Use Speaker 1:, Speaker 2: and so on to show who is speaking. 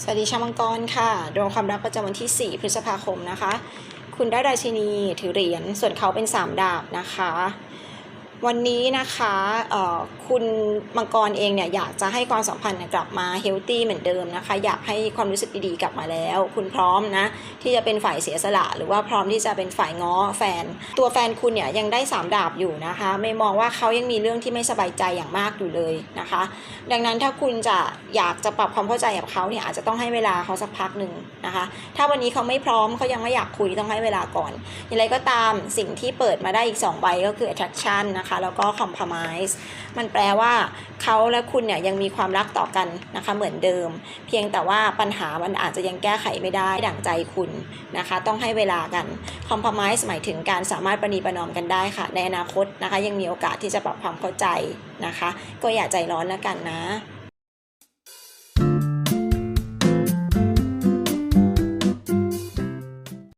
Speaker 1: สวัสดีชาวมังกรค่ะ ดวงความรักประจำวันที่ 4 พฤษภาคมนะคะ คุณได้ราชินีถือเหรียญ ส่วนเขาเป็น 3 ดาบนะคะ วันนี้นะคะคุณมังกรเองเนี่ยอยากจะให้ความสัมพันธ์กลับมาเฮลตี้เหมือนเดิมนะคะ อยากให้ความรู้สึกดีๆกลับมาแล้ว คุณพร้อมนะ ที่จะเป็นฝ่ายเสียสละ หรือว่าพร้อมที่จะเป็นฝ่ายง้อแฟน ตัวแฟนคุณเนี่ยยังได้3ดาบอยู่นะคะ ไม่มองว่าเขายังมีเรื่องที่ไม่สบายใจอย่างมากอยู่เลยนะคะ ดังนั้นถ้าคุณจะอยากจะปรับความเข้าใจกับเขาเนี่ยอาจจะต้องให้เวลาเขาสักพักหนึ่งนะคะ ถ้าวันนี้เขาไม่พร้อมเขายังไม่อยากคุยต้องให้เวลาก่อนอย่างไรก็ตามสิ่งที่เปิดมาได้อีก2ใบก็คือ attraction นะคะแล้วก็ compromise มันแปลว่าเขาและคุณเนี่ยยังมีความรักต่อกันนะคะเหมือนเดิม เพียงแต่ว่าปัญหามันอาจจะยังแก้ไขไม่ได้ดั่งใจคุณนะคะ ต้องให้เวลากัน compromise หมายถึงการสามารถประนีประนอมกันได้ค่ะ ในอนาคตนะคะ ยังมีโอกาสที่จะปรับความเข้าใจนะคะ ก็อย่าใจร้อนแล้วกันนะ